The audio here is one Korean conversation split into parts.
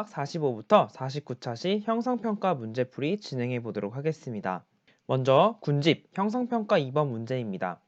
각각 45부터 49차시 형성평가 문제풀이 진행해 보도록 하겠습니다. 먼저 군집 형성평가 2번 문제입니다.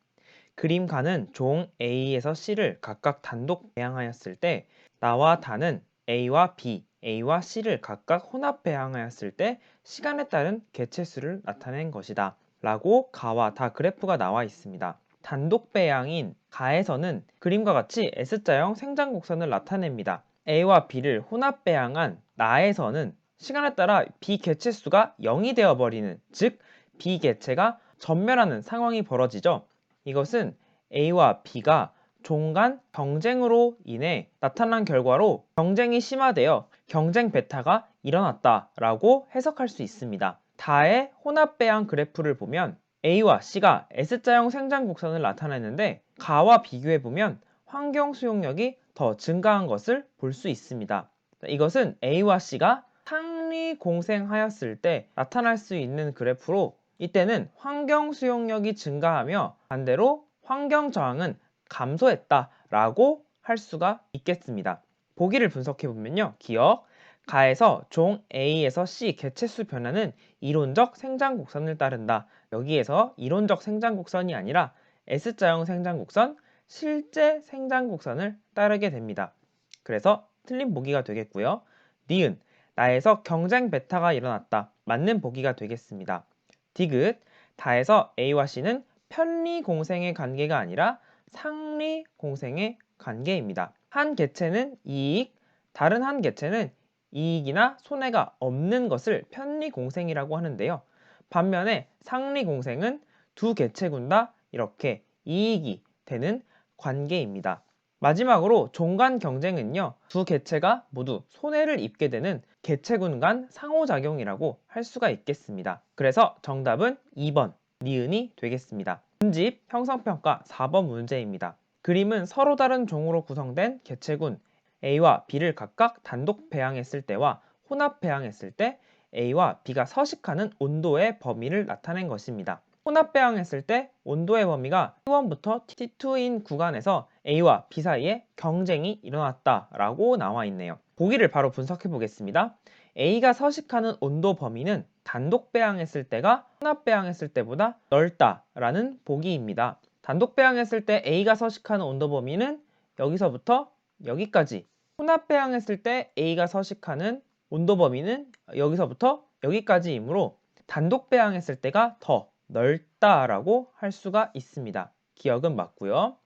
그림가는 종 A에서 C를 각각 단독 배양하였을 때 나와 다는 A와 B, A와 C를 각각 혼합 배양하였을 때 시간에 따른 개체수를 나타낸 것이다. 라고 가와 다 그래프가 나와 있습니다. 단독 배양인 가에서는 그림과 같이 S자형 생장 곡선을 나타냅니다. A와 B를 혼합 배양한 나에서는 시간에 따라 B 개체수가 0이 되어 버리는 즉 B 개체가 전멸하는 상황이 벌어지죠. 이것은 A와 B가 종간 경쟁으로 인해 나타난 결과로 경쟁이 심화되어 경쟁 베타가 일어났다라고 해석할 수 있습니다. 다의 혼합 배양 그래프를 보면 A와 C가 S자형 생장 곡선을 나타내는데 가와 비교해 보면 환경 수용력이 더 증가한 것을 볼 수 있습니다. 이것은 A와 C가 상리 공생하였을 때 나타날 수 있는 그래프로 이때는 환경 수용력이 증가하며 반대로 환경 저항은 감소했다라고 할 수가 있겠습니다. 보기를 분석해 보면요. 기억, 가에서 종 A에서 C 개체수 변화는 이론적 생장 곡선을 따른다. 여기에서 이론적 생장 곡선이 아니라 S자형 생장 곡선, 실제 생장 곡선을 따르게 됩니다. 그래서 틀린 보기가 되겠고요. 니은, 나에서 경쟁 베타가 일어났다. 맞는 보기가 되겠습니다. 디귿, 다에서 A와 C는 편리 공생의 관계가 아니라 상리 공생의 관계입니다. 한 개체는 이익, 다른 한 개체는 이익이나 손해가 없는 것을 편리 공생이라고 하는데요. 반면에 상리 공생은 두 개체군 다 이렇게 이익이 되는 관계입니다. 마지막으로 종간 경쟁은요, 두 개체가 모두 손해를 입게 되는 개체군 간 상호작용이라고 할 수가 있겠습니다. 그래서 정답은 2번, 니은이 되겠습니다. 문집 형성평가 4번 문제입니다. 그림은 서로 다른 종으로 구성된 개체군 A와 B를 각각 단독 배양했을 때와 혼합 배양했을 때 A와 B가 서식하는 온도의 범위를 나타낸 것입니다. 혼합 배양했을 때 온도의 범위가 T1부터 T2인 구간에서 A와 B 사이에 경쟁이 일어났다라고 나와 있네요. 보기를 바로 분석해 보겠습니다. A가 서식하는 온도 범위는 단독 배양했을 때가 혼합 배양했을 때보다 넓다라는 보기입니다. 단독 배양했을 때 A가 서식하는 온도 범위는 여기서부터 여기까지 혼합 배양했을 때 A가 서식하는 온도 범위는 여기서부터 여기까지이므로 단독 배양했을 때가 더 넓다라고 할 수가 있습니다. 기억은 맞고요.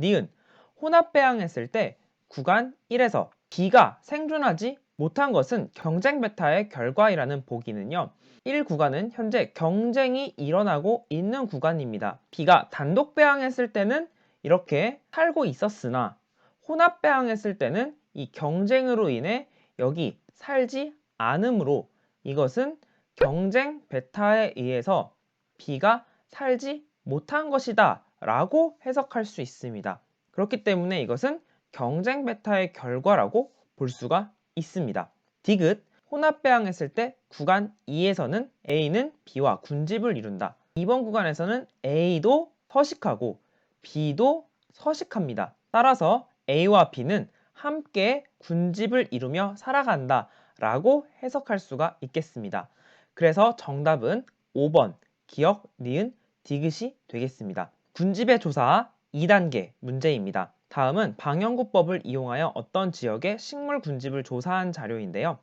니은 혼합 배양했을 때 구간 1에서 B가 생존하지 못한 것은 경쟁 베타의 결과이라는 보기는요. 1 구간은 현재 경쟁이 일어나고 있는 구간입니다. B가 단독 배양했을 때는 이렇게 살고 있었으나 혼합 배양했을 때는 이 경쟁으로 인해 여기 살지 않으므로 이것은 경쟁 베타에 의해서 B가 살지 못한 것이다 라고 해석할 수 있습니다. 그렇기 때문에 이것은 경쟁 베타의 결과라고 볼 수가 있습니다. 디귿 혼합 배양했을 때 구간 2에서는 A는 B와 군집을 이룬다. 이번 구간에서는 A도 서식하고 B도 서식합니다. 따라서 A와 B는 함께 군집을 이루며 살아간다 라고 해석할 수가 있겠습니다. 그래서 정답은 5번 기억, 니은, 디귿이 되겠습니다. 군집의 조사 2단계 문제입니다. 다음은 방영구법을 이용하여 어떤 지역의 식물 군집을 조사한 자료인데요.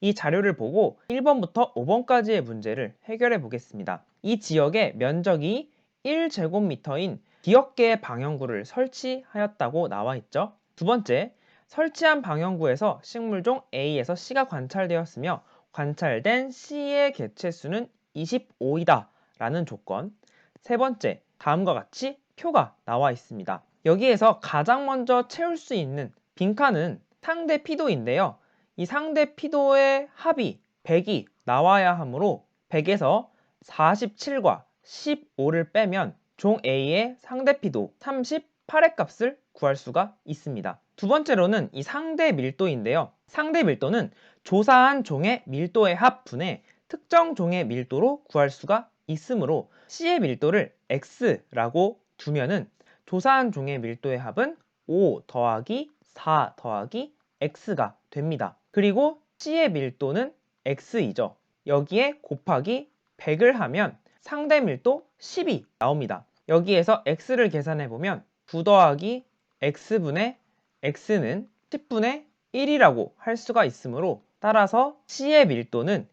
이 자료를 보고 1번부터 5번까지의 문제를 해결해 보겠습니다. 이 지역의 면적이 1제곱미터인 기역계의 방영구를 설치하였다고 나와 있죠. 두 번째, 설치한 방영구에서 식물종 A에서 C가 관찰되었으며 관찰된 C의 개체수는 25이다 라는 조건. 세 번째, 다음과 같이 표가 나와 있습니다. 여기에서 가장 먼저 채울 수 있는 빈칸은 상대 피도인데요. 이 상대 피도의 합이 100이 나와야 하므로 100에서 47과 15를 빼면 종 A의 상대 피도 38의 값을 구할 수가 있습니다. 두 번째로는 이 상대 밀도인데요. 상대 밀도는 조사한 종의 밀도의 합분에 특정 종의 밀도로 구할 수가 있으므로 C의 밀도를 X라고 두면은 조사한 종의 밀도의 합은 5 더하기 4 더하기 X가 됩니다. 그리고 C의 밀도는 X이죠. 여기에 곱하기 100을 하면 상대 밀도 10이 나옵니다. 여기에서 X를 계산해 보면 9 더하기 X분의 X는 10분의 1이라고 할 수가 있으므로 따라서 C의 밀도는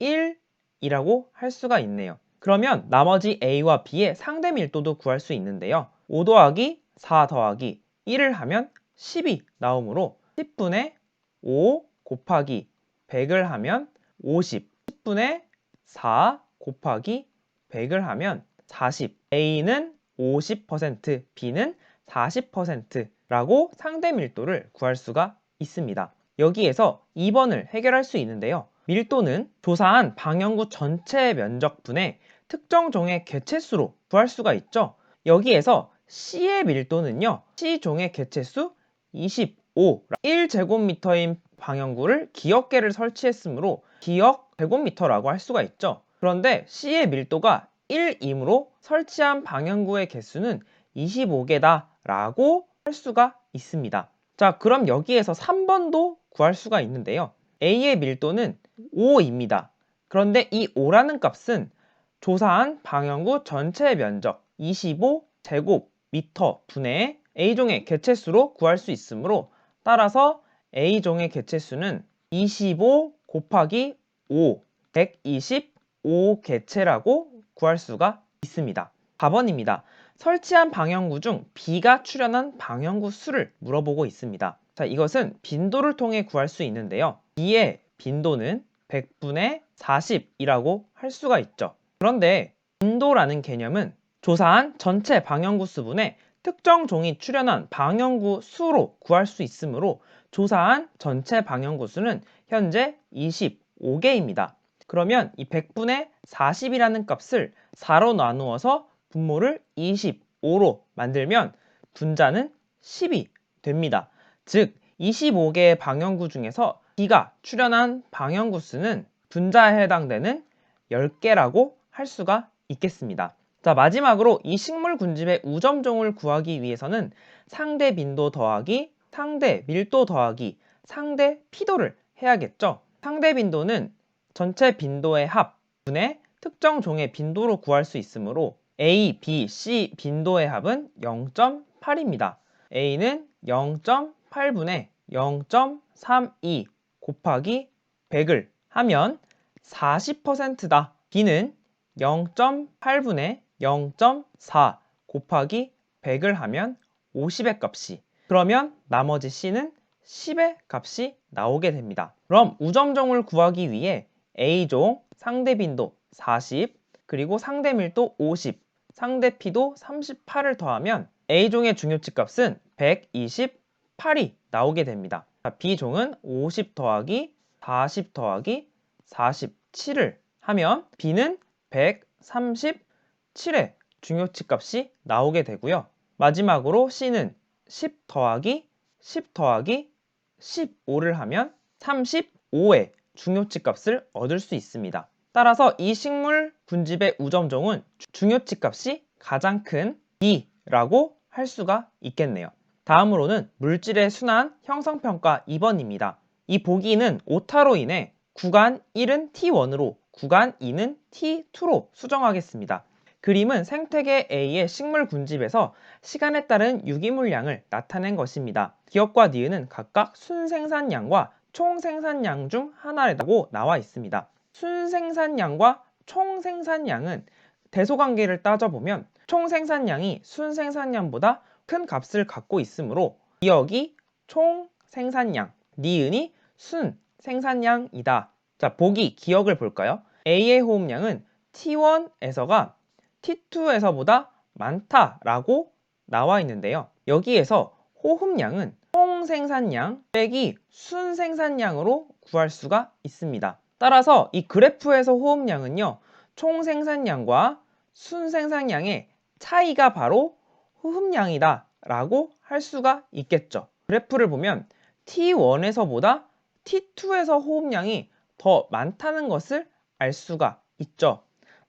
1이라고 할 수가 있네요. 그러면 나머지 A와 B의 상대 밀도도 구할 수 있는데요. 5 더하기 4 더하기 1을 하면 10이 나오므로 10분의 5 곱하기 100을 하면 50, 10분의 4 곱하기 100을 하면 40. A는 50%, B는 40%라고 상대 밀도를 구할 수가 있습니다. 여기에서 2번을 해결할 수 있는데요. 밀도는 조사한 방향구 전체 면적분의 특정 종의 개체수로 구할 수가 있죠. 여기에서 C의 밀도는요. C종의 개체수 25, 1제곱미터인 방향구를 기역계를 설치했으므로 기역 제곱미터라고 할 수가 있죠. 그런데 C의 밀도가 1이므로 설치한 방향구의 개수는 25개다 라고 할 수가 있습니다. 자, 그럼 여기에서 3번도 구할 수가 있는데요. A의 밀도는 5입니다. 그런데 이 5라는 값은 조사한 방향구 전체 면적 25제곱미터 분의 A종의 개체수로 구할 수 있으므로 따라서 A종의 개체수는 25 곱하기 5, 125 개체라고 구할 수가 있습니다. 4번입니다. 설치한 방향구 중 B가 출현한 방향구 수를 물어보고 있습니다. 자, 이것은 빈도를 통해 구할 수 있는데요. B의 빈도는 100분의 40이라고 할 수가 있죠. 그런데 빈도라는 개념은 조사한 전체 방향구 수분의 특정 종이 출현한 방향구 수로 구할 수 있으므로 조사한 전체 방향구 수는 현재 25개입니다. 그러면 이 100분의 40이라는 값을 4로 나누어서 분모를 25로 만들면 분자는 10이 됩니다. 즉 25개의 방향구 중에서 B가 출현한 방향구 수는 분자에 해당되는 10개라고 할 수가 있겠습니다. 자 마지막으로 이 식물 군집의 우점종을 구하기 위해서는 상대 빈도 더하기 상대 밀도 더하기 상대 피도를 해야겠죠. 상대 빈도는 전체 빈도의 합 분의 특정 종의 빈도로 구할 수 있으므로 A, B, C 빈도의 합은 0.8입니다. A는 0.8분의 0.32 곱하기 100을 하면 40%다. B는 0.8분의 0.4 곱하기 100을 하면 50의 값이 그러면 나머지 C는 10의 값이 나오게 됩니다. 그럼 우점종을 구하기 위해 A종 상대 빈도 40 그리고 상대 밀도 50 상대 P도 38을 더하면 A종의 중요치 값은 128이 나오게 됩니다. B종은 50 더하기 40 더하기 47을 하면 B는 137의 중요치 값이 나오게 되고요. 마지막으로 C는 10 더하기 10 더하기 15를 하면 35의 중요치 값을 얻을 수 있습니다. 따라서 이 식물 군집의 우점종은 중요치 값이 가장 큰 B라고 할 수가 있겠네요. 다음으로는 물질의 순환 형성평가 2번입니다. 이 보기는 오타로 인해 구간 1은 T1으로 구간 2는 T2로 수정하겠습니다. 그림은 생태계 A의 식물 군집에서 시간에 따른 유기물량을 나타낸 것입니다. 기업과 니은은 각각 순생산량과 총생산량 중 하나라고 나와 있습니다. 순생산량과 총생산량은 대소관계를 따져보면 총생산량이 순생산량보다 큰 값을 갖고 있으므로 기억이 총생산량, 니은이 순생산량이다. 자, 보기 기억을 볼까요? A의 호흡량은 T1에서가 T2에서보다 많다라고 나와 있는데요. 여기에서 호흡량은 총 생산량 빼기 순 생산량으로 구할 수가 있습니다. 따라서 이 그래프에서 호흡량은요. 총 생산량과 순 생산량의 차이가 바로 호흡량이다 라고 할 수가 있겠죠. 그래프를 보면 T1에서보다 T2에서 호흡량이 더 많다는 것을 알 수가 있죠.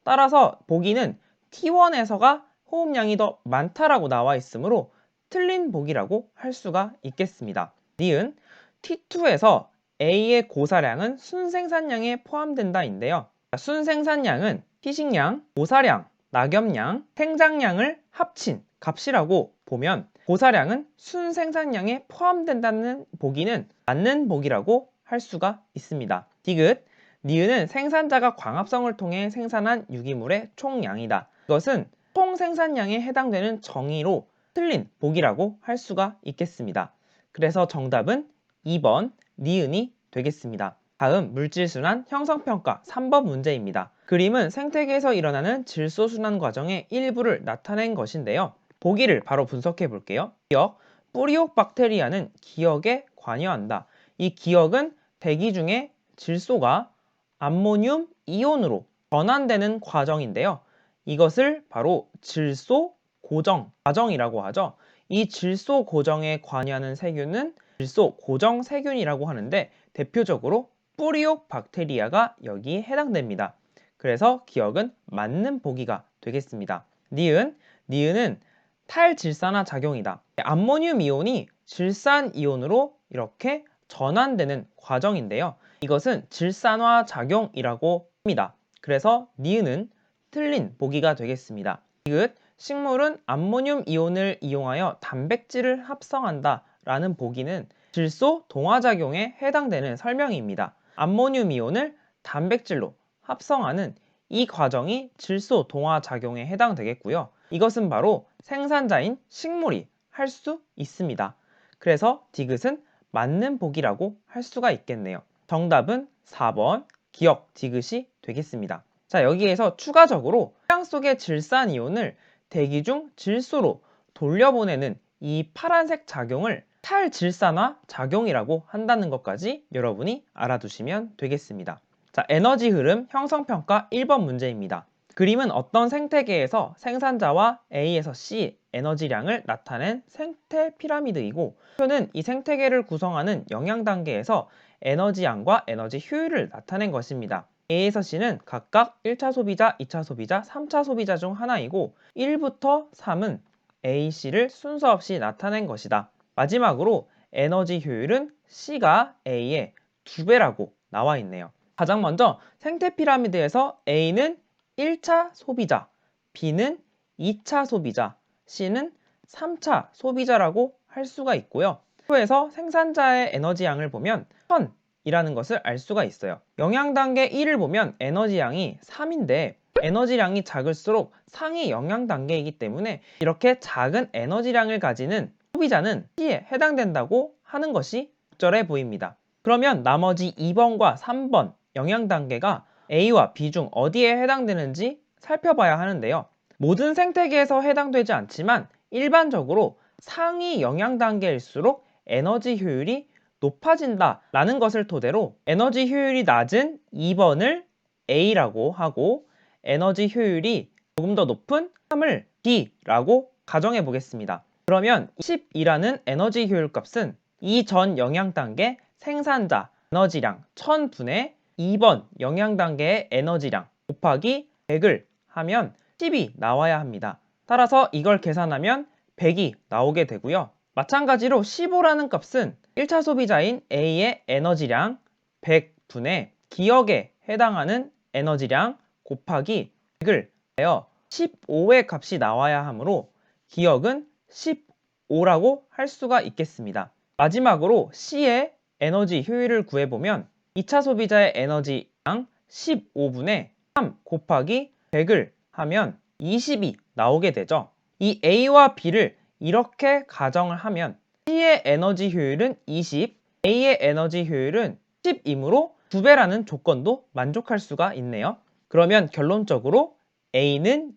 따라서 보기는 T1에서가 호흡량이 더 많다라고 나와 있으므로 틀린 보기라고 할 수가 있겠습니다. 니은 T2에서 A의 고사량은 순생산량에 포함된다인데요. 순생산량은 희식량, 고사량, 낙엽량, 생장량을 합친 값이라고 보면 고사량은 순생산량에 포함된다는 보기는 맞는 보기라고 할 수가 있습니다. 디귿, 니은은 생산자가 광합성을 통해 생산한 유기물의 총량이다. 이것은 총 생산량에 해당되는 정의로 틀린 보기라고 할 수가 있겠습니다. 그래서 정답은 2번 니은이 되겠습니다. 다음 물질순환 형성평가 3번 문제입니다. 그림은 생태계에서 일어나는 질소순환 과정의 일부를 나타낸 것인데요. 보기를 바로 분석해 볼게요. 기억, 뿌리옥 박테리아는 기억에 관여한다. 이 기억은 대기 중에 질소가 암모늄 이온으로 전환되는 과정인데요. 이것을 바로 질소 고정 과정이라고 하죠. 이 질소 고정에 관여하는 세균은 질소 고정 세균이라고 하는데 대표적으로 뿌리옥 박테리아가 여기에 해당됩니다. 그래서 기억은 맞는 보기가 되겠습니다. 니은, 니은은 탈질산화 작용이다. 암모늄 이온이 질산 이온으로 이렇게 전환되는 과정인데요. 이것은 질산화 작용이라고 합니다. 그래서 니은은 틀린 보기가 되겠습니다. 디귿 식물은 암모늄 이온을 이용하여 단백질을 합성한다 라는 보기는 질소 동화작용에 해당되는 설명입니다. 암모늄 이온을 단백질로 합성하는 이 과정이 질소 동화작용에 해당되겠고요. 이것은 바로 생산자인 식물이 할 수 있습니다. 그래서 디귿은 맞는 보기라고 할 수가 있겠네요. 정답은 4번 기억 디귿이 되겠습니다. 자 여기에서 추가적으로 태양 속의 질산이온을 대기 중 질소로 돌려보내는 이 파란색 작용을 탈질산화 작용이라고 한다는 것까지 여러분이 알아두시면 되겠습니다. 자, 에너지 흐름 형성평가 1번 문제입니다. 그림은 어떤 생태계에서 생산자와 A에서 C 에너지량을 나타낸 생태 피라미드이고 표는 이 생태계를 구성하는 영양 단계에서 에너지 양과 에너지 효율을 나타낸 것입니다. A에서 C는 각각 1차 소비자, 2차 소비자, 3차 소비자 중 하나이고 1부터 3은 A, C를 순서 없이 나타낸 것이다. 마지막으로 에너지 효율은 C가 A의 두배라고 나와 있네요. 가장 먼저 생태 피라미드에서 A는 1차 소비자, B는 2차 소비자, C는 3차 소비자라고 할 수가 있고요. 표에서 생산자의 에너지 양을 보면 1000이라는 것을 알 수가 있어요. 영양 단계 1을 보면 에너지 양이 3인데 에너지량이 작을수록 상위 영양 단계이기 때문에 이렇게 작은 에너지량을 가지는 소비자는 C에 해당된다고 하는 것이 적절해 보입니다. 그러면 나머지 2번과 3번 영양 단계가 A와 B 중 어디에 해당되는지 살펴봐야 하는데요. 모든 생태계에서 해당되지 않지만 일반적으로 상위 영양 단계일수록 에너지 효율이 높아진다라는 것을 토대로 에너지 효율이 낮은 2번을 A라고 하고 에너지 효율이 조금 더 높은 3을 B라고 가정해 보겠습니다. 그러면 10이라는 에너지 효율 값은 이전 영양 단계 생산자 에너지량 1000분의 2번 영양 단계의 에너지량 곱하기 100을 하면 10이 나와야 합니다. 따라서 이걸 계산하면 100이 나오게 되고요. 마찬가지로 15라는 값은 1차 소비자인 A의 에너지량 100분의 기억에 해당하는 에너지량 곱하기 100을 하여 15의 값이 나와야 하므로 기억은 15라고 할 수가 있겠습니다. 마지막으로 C의 에너지 효율을 구해보면 2차 소비자의 에너지량 15분의 3 곱하기 100을 하면 20이 나오게 되죠. 이 A와 B를 이렇게 가정을 하면 C의 에너지 효율은 20, A의 에너지 효율은 10이므로 2배라는 조건도 만족할 수가 있네요. 그러면 결론적으로 A는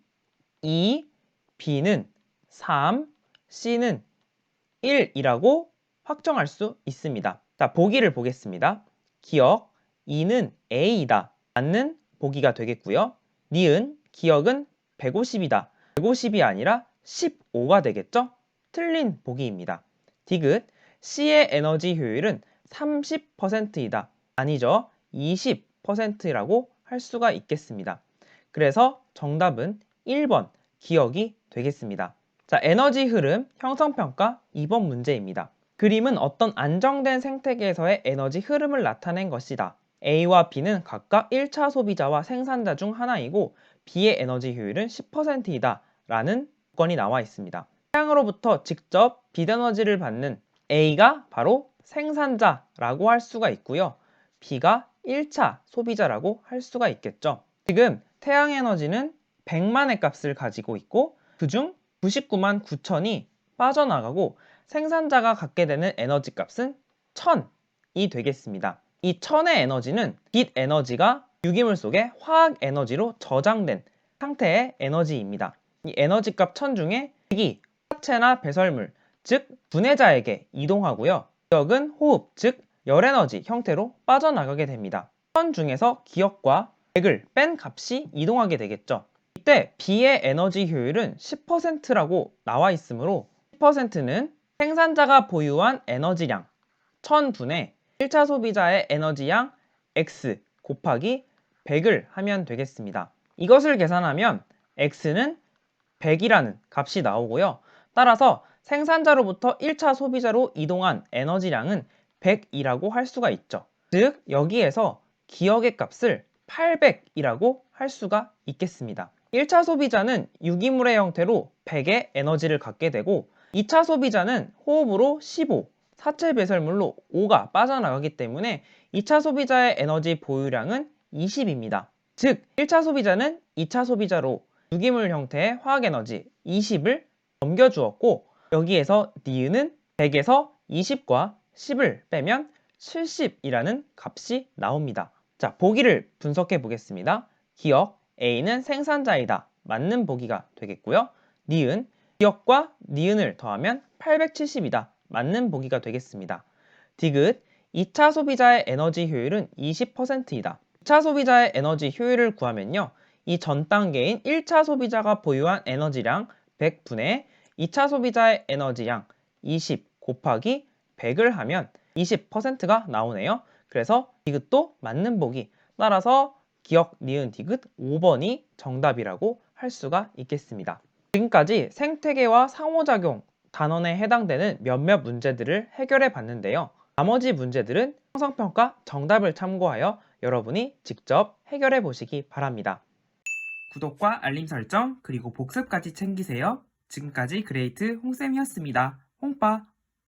2, B는 3, C는 1이라고 확정할 수 있습니다. 자, 보기를 보겠습니다. 기억 2는 A이다. 맞는 보기가 되겠고요. 니은 기억은 150이다. 150이 아니라 15가 되겠죠? 틀린 보기입니다. 디귿 C의 에너지 효율은 30%이다. 아니죠. 20%라고 할 수가 있겠습니다. 그래서 정답은 1번 기억이 되겠습니다. 자, 에너지 흐름 형성평가 2번 문제입니다. 그림은 어떤 안정된 생태계에서의 에너지 흐름을 나타낸 것이다. A와 B는 각각 1차 소비자와 생산자 중 하나이고 B의 에너지 효율은 10%이다 라는 조건이 나와 있습니다. 태양으로부터 직접 빛 에너지를 받는 A가 바로 생산자라고 할 수가 있고요. B가 1차 소비자라고 할 수가 있겠죠. 지금 태양 에너지는 100만의 값을 가지고 있고 그중 99만 9천이 빠져나가고 생산자가 갖게 되는 에너지 값은 1000이 되겠습니다. 이 1000의 에너지는 빛 에너지가 유기물 속에 화학 에너지로 저장된 상태의 에너지입니다. 이 에너지 값 1000 중에 100이 화체나 배설물, 즉 분해자에게 이동하고요. 기억은 호흡, 즉 열에너지 형태로 빠져나가게 됩니다. 1000 중에서 기억과 100을 뺀 값이 이동하게 되겠죠. 이때 B의 에너지 효율은 10%라고 나와 있으므로 10%는 생산자가 보유한 에너지량 1000분의 1차 소비자의 에너지양 X 곱하기 100을 하면 되겠습니다. 이것을 계산하면 X는 100이라는 값이 나오고요. 따라서 생산자로부터 1차 소비자로 이동한 에너지량은 100이라고 할 수가 있죠. 즉, 여기에서 기억의 값을 800이라고 할 수가 있겠습니다. 1차 소비자는 유기물의 형태로 100의 에너지를 갖게 되고 2차 소비자는 호흡으로 15, 사체 배설물로 5가 빠져나가기 때문에 2차 소비자의 에너지 보유량은 20입니다. 즉, 1차 소비자는 2차 소비자로 유기물 형태의 화학 에너지 20을 넘겨주었고 여기에서 니은은 100에서 20과 10을 빼면 70이라는 값이 나옵니다. 자, 보기를 분석해 보겠습니다. 기억 A는 생산자이다. 맞는 보기가 되겠고요. 니은 기억과 니은을 더하면 870이다. 맞는 보기가 되겠습니다. 디귿 2차 소비자의 에너지 효율은 20%이다. 2차 소비자의 에너지 효율을 구하면요. 이 전 단계인 1차 소비자가 보유한 에너지량 100분의 2차 소비자의 에너지량 20 곱하기 100을 하면 20%가 나오네요. 그래서 디귿도 맞는 보기. 따라서 기억, 니은, 디귿 5번이 정답이라고 할 수가 있겠습니다. 지금까지 생태계와 상호작용 단원에 해당되는 몇몇 문제들을 해결해 봤는데요. 나머지 문제들은 형성평가 정답을 참고하여 여러분이 직접 해결해 보시기 바랍니다. 구독과 알림 설정 그리고 복습까지 챙기세요. 지금까지 그레이트 홍쌤이었습니다. 홍빠